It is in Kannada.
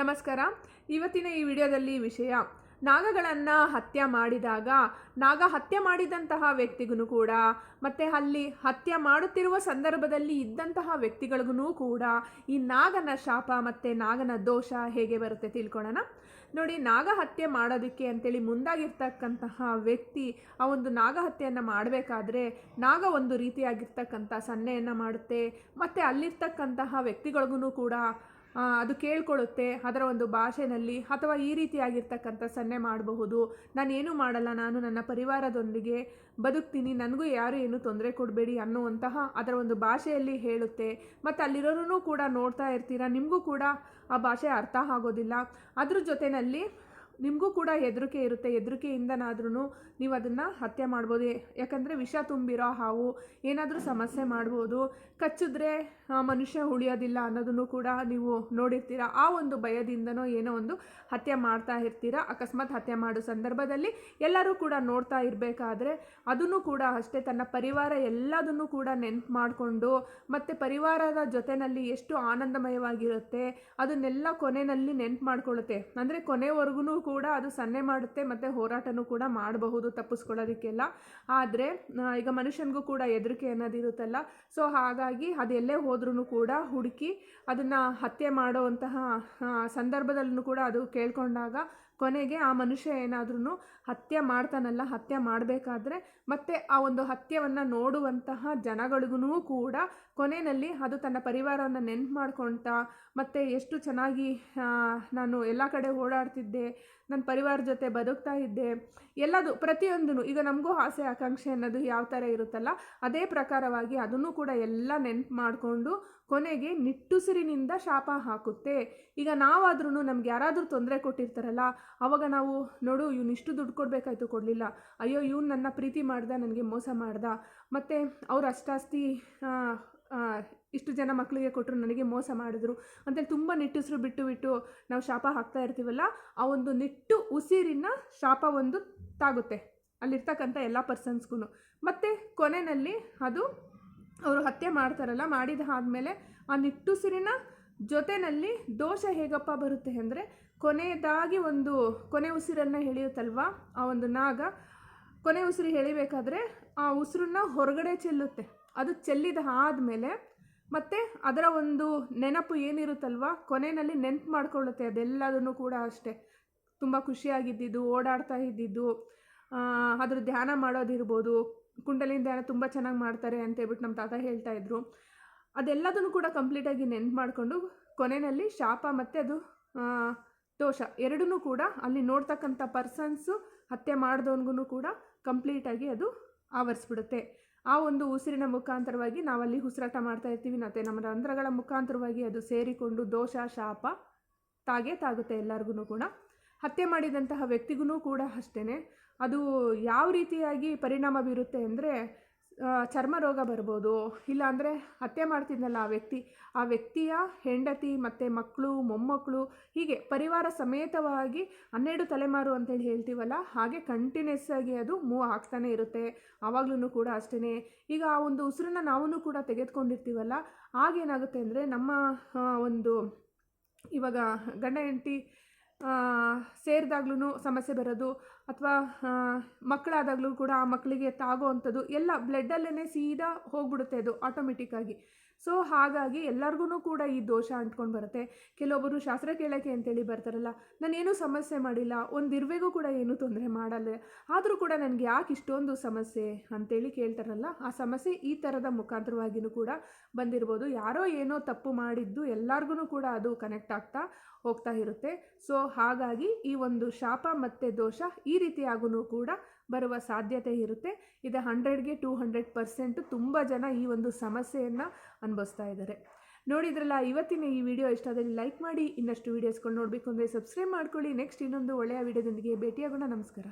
ನಮಸ್ಕಾರ. ಇವತ್ತಿನ ಈ ವಿಡಿಯೋದಲ್ಲಿ ವಿಷಯ, ನಾಗಗಳನ್ನು ಹತ್ಯೆ ಮಾಡಿದಾಗ, ನಾಗ ಹತ್ಯೆ ಮಾಡಿದಂತಹ ವ್ಯಕ್ತಿಗೂ ಕೂಡ, ಮತ್ತು ಅಲ್ಲಿ ಹತ್ಯೆ ಮಾಡುತ್ತಿರುವ ಸಂದರ್ಭದಲ್ಲಿ ಇದ್ದಂತಹ ವ್ಯಕ್ತಿಗಳಿಗೂ ಕೂಡ ಈ ನಾಗನ ಶಾಪ ಮತ್ತು ನಾಗನ ದೋಷ ಹೇಗೆ ಬರುತ್ತೆ ತಿಳ್ಕೊಳ್ಳೋಣ ನೋಡಿ, ನಾಗ ಹತ್ಯೆ ಮಾಡೋದಕ್ಕೆ ಅಂತೇಳಿ ಮುಂದಾಗಿರ್ತಕ್ಕಂತಹ ವ್ಯಕ್ತಿ ಆ ಒಂದು ನಾಗ ಹತ್ಯೆಯನ್ನು ಮಾಡಬೇಕಾದ್ರೆ ನಾಗ ಒಂದು ರೀತಿಯಾಗಿರ್ತಕ್ಕಂಥ ಸನ್ನೆಯನ್ನು ಮಾಡುತ್ತೆ, ಮತ್ತು ಅಲ್ಲಿರ್ತಕ್ಕಂತಹ ವ್ಯಕ್ತಿಗಳಿಗೂ ಕೂಡ ಅದು ಕೇಳ್ಕೊಳ್ಳುತ್ತೆ, ಅದರ ಒಂದು ಭಾಷೆನಲ್ಲಿ ಅಥವಾ ಈ ರೀತಿಯಾಗಿರ್ತಕ್ಕಂಥ ಸನ್ನೆ ಮಾಡಬಹುದು. ನಾನೇನು ಮಾಡಲ್ಲ, ನಾನು ನನ್ನ ಪರಿವಾರದೊಂದಿಗೆ ಬದುಕ್ತೀನಿ, ನನಗೂ ಯಾರು ಏನು ತೊಂದರೆ ಕೊಡಬೇಡಿ ಅನ್ನುವಂತಹ ಅದರ ಒಂದು ಭಾಷೆಯಲ್ಲಿ ಹೇಳುತ್ತೆ. ಮತ್ತು ಅಲ್ಲಿರೋರು ಕೂಡ ನೋಡ್ತಾ ಇರ್ತೀರ, ನಿಮಗೂ ಕೂಡ ಆ ಭಾಷೆ ಅರ್ಥ ಆಗೋದಿಲ್ಲ. ಅದ್ರ ಜೊತೆಯಲ್ಲಿ ನಿಮಗೂ ಕೂಡ ಹೆದರಿಕೆ ಇರುತ್ತೆ. ಹೆದರಿಕೆಯಿಂದನಾದ್ರೂ ನೀವು ಅದನ್ನು ಹತ್ಯೆ ಮಾಡ್ಬೋದು. ಯಾಕಂದರೆ ವಿಷ ತುಂಬಿರೋ ಹಾವು, ಏನಾದರೂ ಸಮಸ್ಯೆ ಮಾಡ್ಬೋದು. ಕಚ್ಚಿದ್ರೆ ಮನುಷ್ಯ ಉಳಿಯೋದಿಲ್ಲ ಅನ್ನೋದನ್ನು ಕೂಡ ನೀವು ನೋಡಿರ್ತೀರ. ಆ ಒಂದು ಭಯದಿಂದನೋ ಏನೋ ಒಂದು ಹತ್ಯೆ ಮಾಡ್ತಾ ಇರ್ತೀರ. ಅಕಸ್ಮಾತ್ ಹತ್ಯೆ ಮಾಡೋ ಸಂದರ್ಭದಲ್ಲಿ ಎಲ್ಲರೂ ಕೂಡ ನೋಡ್ತಾ ಇರಬೇಕಾದ್ರೆ ಅದನ್ನು ಕೂಡ ಅಷ್ಟೇ ತನ್ನ ಪರಿವಾರ ಎಲ್ಲದನ್ನು ಕೂಡ ನೆನ್ಪು ಮಾಡಿಕೊಂಡು, ಮತ್ತು ಪರಿವಾರದ ಜೊತೆಯಲ್ಲಿ ಎಷ್ಟು ಆನಂದಮಯವಾಗಿರುತ್ತೆ, ಅದನ್ನೆಲ್ಲ ಕೊನೆಯಲ್ಲಿ ನೆನ್ಪು ಮಾಡ್ಕೊಳ್ಳುತ್ತೆ. ಅಂದರೆ ಕೊನೆವರೆಗೂ ಕೂಡ ಅದು ಸನ್ನೆ ಮಾಡುತ್ತೆ, ಮತ್ತು ಹೋರಾಟನೂ ಕೂಡ ಮಾಡಬಹುದು ತಪ್ಪಿಸ್ಕೊಳ್ಳೋದಕ್ಕೆಲ್ಲ. ಆದರೆ ಈಗ ಮನುಷ್ಯನಿಗೂ ಕೂಡ ಹೆದರಿಕೆ ಅನ್ನೋದಿರುತ್ತಲ್ಲ ಸೊ ಹಾಗಾಗಿ ಅದೆಲ್ಲೇ ಹೋದ್ರೂ ಕೂಡ ಹುಡುಕಿ ಅದನ್ನು ಹತ್ಯೆ ಮಾಡುವಂತಹ ಸಂದರ್ಭದಲ್ಲೂ ಕೂಡ ಅದು ಕೇಳ್ಕೊಂಡಾಗ ಕೊನೆಗೆ ಆ ಮನುಷ್ಯ ಏನಾದ್ರೂ ಹತ್ಯೆ ಮಾಡ್ತಾನಲ್ಲ, ಹತ್ಯೆ ಮಾಡಬೇಕಾದ್ರೆ ಮತ್ತೆ ಆ ಒಂದು ಹತ್ಯವನ್ನು ನೋಡುವಂತಹ ಜನಗಳಿಗೂ ಕೂಡ ಕೊನೆಯಲ್ಲಿ ಅದು ತನ್ನ ಪರಿವಾರವನ್ನು ನೆನ್ಪು ಮಾಡ್ಕೊಳ್ತಾ ಮತ್ತು ಎಷ್ಟು ಚೆನ್ನಾಗಿ ನಾನು ಎಲ್ಲ ಕಡೆ ಓಡಾಡ್ತಿದ್ದೆ ನನ್ನ ಪರಿವಾರ ಜೊತೆ ಬದುಕ್ತಾ ಇದ್ದೆ. ಎಲ್ಲದು ಪ್ರತಿಯೊಂದೂ ಈಗ ನಮಗೂ ಆಸೆ, ಆಕಾಂಕ್ಷೆ ಅನ್ನೋದು ಯಾವ ಥರ ಇರುತ್ತಲ್ಲ, ಅದೇ ಪ್ರಕಾರವಾಗಿ ಅದನ್ನು ಕೂಡ ಎಲ್ಲ ನೆನ್ಪು ಮಾಡಿಕೊಂಡು ಕೊನೆಗೆ ನಿಟ್ಟುಸಿರಿನಿಂದ ಶಾಪ ಹಾಕುತ್ತೆ. ಈಗ ನಾವಾದ್ರೂ ನಮ್ಗೆ ಯಾರಾದರೂ ತೊಂದರೆ ಕೊಟ್ಟಿರ್ತಾರಲ್ಲ, ಅವಾಗ ನಾವು, ನೋಡು, ಇವ್ನು ಇಷ್ಟು ದುಡ್ಡು ಕೊಡಬೇಕಾಯ್ತು, ಕೊಡಲಿಲ್ಲ. ಅಯ್ಯೋ, ಇವ್ನು ನನ್ನ ಪ್ರೀತಿ ಮಾಡ್ದ, ನನಗೆ ಮೋಸ ಮಾಡ್ದ. ಮತ್ತು ಅವ್ರು ಅಷ್ಟಾಸ್ತಿ ಇಷ್ಟು ಜನ ಮಕ್ಕಳಿಗೆ ಕೊಟ್ಟರು ನನಗೆ ಮೋಸ ಮಾಡಿದ್ರು ಅಂತೇಳಿ ತುಂಬ ನಿಟ್ಟುಸಿರು, ಬಿಟ್ಟು ಬಿಟ್ಟು ನಾವು ಶಾಪ ಹಾಕ್ತಾ ಇರ್ತೀವಲ್ಲ, ಆ ಒಂದು ನಿಟ್ಟು ಉಸಿರಿನ ಶಾಪ ಒಂದು ತಾಗುತ್ತೆ. ಅಲ್ಲಿರ್ತಕ್ಕಂಥ ಎಲ್ಲ ಪರ್ಸನ್ಸ್ಗೂ ಮತ್ತು ಕೊನೆಯಲ್ಲಿ ಅದು ಅವರು ಹತ್ಯೆ ಮಾಡ್ತಾರಲ್ಲ, ಮಾಡಿದ ಆದಮೇಲೆ ಆ ನಿಟ್ಟುಸಿರಿನ ಜೊತೆಯಲ್ಲಿ ದೋಷ ಹೇಗಪ್ಪ ಬರುತ್ತೆ ಅಂದರೆ, ಕೊನೆಯದಾಗಿ ಒಂದು ಕೊನೆ ಉಸಿರನ್ನು ಎಳೆಯುತ್ತಲ್ವ, ಆ ಒಂದು ನಾಗ, ಕೊನೆ ಉಸಿರು ಎಳಿಬೇಕಾದ್ರೆ ಆ ಉಸಿರನ್ನ ಹೊರಗಡೆ ಚೆಲ್ಲುತ್ತೆ. ಅದು ಚೆಲ್ಲಿದ ಆದಮೇಲೆ ಮತ್ತು ಅದರ ಒಂದು ನೆನಪು ಏನಿರುತ್ತಲ್ವ? ಕೊನೆಯಲ್ಲಿ ನೆನಪು ಮಾಡ್ಕೊಳ್ಳುತ್ತೆ. ಅದೆಲ್ಲದನ್ನು ಕೂಡ ಅಷ್ಟೇ. ತುಂಬ ಖುಷಿಯಾಗಿದ್ದಿದ್ದು, ಓಡಾಡ್ತಾ ಇದ್ದಿದ್ದು ಅದ್ರ ಧ್ಯಾನ ಮಾಡೋದಿರ್ಬೋದು, ಕುಂಡಲಿನ ಧ್ಯಾನ ತುಂಬ ಚೆನ್ನಾಗಿ ಮಾಡ್ತಾರೆ ಅಂತ ಹೇಳ್ಬಿಟ್ಟು ನಮ್ಮ ತಾತ ಹೇಳ್ತಾ ಇದ್ರು. ಅದೆಲ್ಲದನ್ನು ಕೂಡ ಕಂಪ್ಲೀಟಾಗಿ ನೆನ್ಪು ಮಾಡಿಕೊಂಡು ಕೊನೆಯಲ್ಲಿ ಶಾಪ ಮತ್ತು ಅದು ದೋಷ. ಎರಡನ್ನೂ ಕೂಡ ಅಲ್ಲಿ ನೋಡ್ತಕ್ಕಂಥ ಪರ್ಸನ್ಸು ಹತ್ಯೆ ಮಾಡಿದವನಿಗೂ ಕೂಡ ಕಂಪ್ಲೀಟಾಗಿ ಅದು ಆವರಿಸ್ಬಿಡುತ್ತೆ. ಆ ಒಂದು ಉಸಿರಿನ ಮುಖಾಂತರವಾಗಿ ನಾವಲ್ಲಿ ಉಸಿರಾಟ ಮಾಡ್ತಾ ಇರ್ತೀವಿ. ಮತ್ತು ನಮ್ಮ ರಂಧ್ರಗಳ ಮುಖಾಂತರವಾಗಿ ಅದು ಸೇರಿಕೊಂಡು ದೋಷ, ಶಾಪ ತಾಗೇ ತಾಗುತ್ತೆ ಎಲ್ಲರಿಗೂ ಕೂಡ. ಹತ್ಯೆ ಮಾಡಿದಂತಹ ವ್ಯಕ್ತಿಗೂ ಕೂಡ ಅಷ್ಟೇ ಅದು ಯಾವ ರೀತಿಯಾಗಿ ಪರಿಣಾಮ ಬೀರುತ್ತೆ ಅಂದರೆ ಚರ್ಮ ರೋಗ ಬರ್ಬೋದು. ಇಲ್ಲಾಂದರೆ ಹತ್ಯೆ ಮಾಡ್ತಿದ್ನಲ್ಲ ಆ ವ್ಯಕ್ತಿ. ಆ ವ್ಯಕ್ತಿಯ ಹೆಂಡತಿ ಮತ್ತು ಮಕ್ಕಳು ಮೊಮ್ಮಕ್ಕಳು ಹೀಗೆ ಪರಿವಾರ ಸಮೇತವಾಗಿ ಹನ್ನೆರಡು ತಲೆಮಾರು ಅಂತೇಳಿ ಹೇಳ್ತೀವಲ್ಲ, ಹಾಗೆ ಕಂಟಿನ್ಯೂಸ್ ಆಗಿ ಅದು ಮೂವ್ ಆಗ್ತಾನೆ ಇರುತ್ತೆ. ಆವಾಗ್ಲೂ ಕೂಡ ಅಷ್ಟೇ ಈಗ ಆ ಒಂದು ಉಸಿರನ್ನ ನಾವೂ ಕೂಡ ತೆಗೆದುಕೊಂಡಿರ್ತೀವಲ್ಲ ಆಗೇನಾಗುತ್ತೆ ಅಂದರೆ ನಮ್ಮ ಒಂದು ಇವಾಗ ಗಂಡ ಹೆಂಡತಿ ಸೇರಿದಾಗ್ಲೂ ಸಮಸ್ಯೆ ಬರೋದು. ಅಥವಾ ಮಕ್ಕಳಾದಾಗಲೂ ಕೂಡ ಆ ಮಕ್ಕಳಿಗೆ ತಾಗೋ ಅಂಥದ್ದು ಎಲ್ಲ ಬ್ಲಡ್ಡಲ್ಲೇ ಸೀದಾ ಹೋಗ್ಬಿಡುತ್ತೆ ಅದು ಆಟೋಮೆಟಿಕ್ಕಾಗಿ ಸೊ ಹಾಗಾಗಿ ಎಲ್ಲರಿಗೂ ಕೂಡ ಈ ದೋಷ ಅಂಟ್ಕೊಂಡು ಬರುತ್ತೆ. ಕೆಲವೊಬ್ಬರು ಶಾಸ್ತ್ರ ಕೇಳೋಕ್ಕೆ ಅಂತೇಳಿ ಬರ್ತಾರಲ್ಲ, ನಾನೇನು ಸಮಸ್ಯೆ ಮಾಡಿಲ್ಲ, ಒಂದು ಇರುವೆಗೂ ಕೂಡ ಏನೂ ತೊಂದರೆ ಮಾಡಲ್ಲ, ಆದರೂ ಕೂಡ ನನಗೆ ಯಾಕೆ ಇಷ್ಟೊಂದು ಸಮಸ್ಯೆ ಅಂತೇಳಿ ಕೇಳ್ತಾರಲ್ಲ, ಆ ಸಮಸ್ಯೆ ಈ ಥರದ ಮುಖಾಂತರವಾಗಿಯೂ ಕೂಡ ಬಂದಿರ್ಬೋದು. ಯಾರೋ ಏನೋ ತಪ್ಪು ಮಾಡಿದ್ದು ಎಲ್ಲರಿಗೂ ಕೂಡ ಅದು ಕನೆಕ್ಟ್ ಆಗ್ತಾ ಹೋಗ್ತಾ ಇರುತ್ತೆ. ಸೊ ಹಾಗಾಗಿ ಈ ಒಂದು ಶಾಪ ಮತ್ತು ದೋಷ ಈ ರೀತಿಯಾಗೂ ಕೂಡ ಬರುವ ಸಾಧ್ಯತೆ ಇರುತ್ತೆ. ಇದು ಹಂಡ್ರೆಡ್ಗೆ ಟೂ ಹಂಡ್ರೆಡ್ ಪರ್ಸೆಂಟು ತುಂಬ ಜನ ಈ ಒಂದು ಸಮಸ್ಯೆಯನ್ನು ಅನುಭವಿಸ್ತಾ ಇದ್ದಾರೆ. ನೋಡಿದ್ರಲ್ಲ, ಇವತ್ತಿನ ಈ ವಿಡಿಯೋ ಇಷ್ಟ ಆದಲ್ಲಿ ಲೈಕ್ ಮಾಡಿ, ಇನ್ನಷ್ಟು ವೀಡಿಯೋಸ್ಗಳು ನೋಡಬೇಕು ಅಂದರೆ ಸಬ್ಸ್ಕ್ರೈಬ್ ಮಾಡ್ಕೊಳ್ಳಿ. ನೆಕ್ಸ್ಟ್ ಇನ್ನೊಂದು ಒಳ್ಳೆಯ ವಿಡಿಯೋದೊಂದಿಗೆ ಭೇಟಿಯಾಗೋಣ. ನಮಸ್ಕಾರ.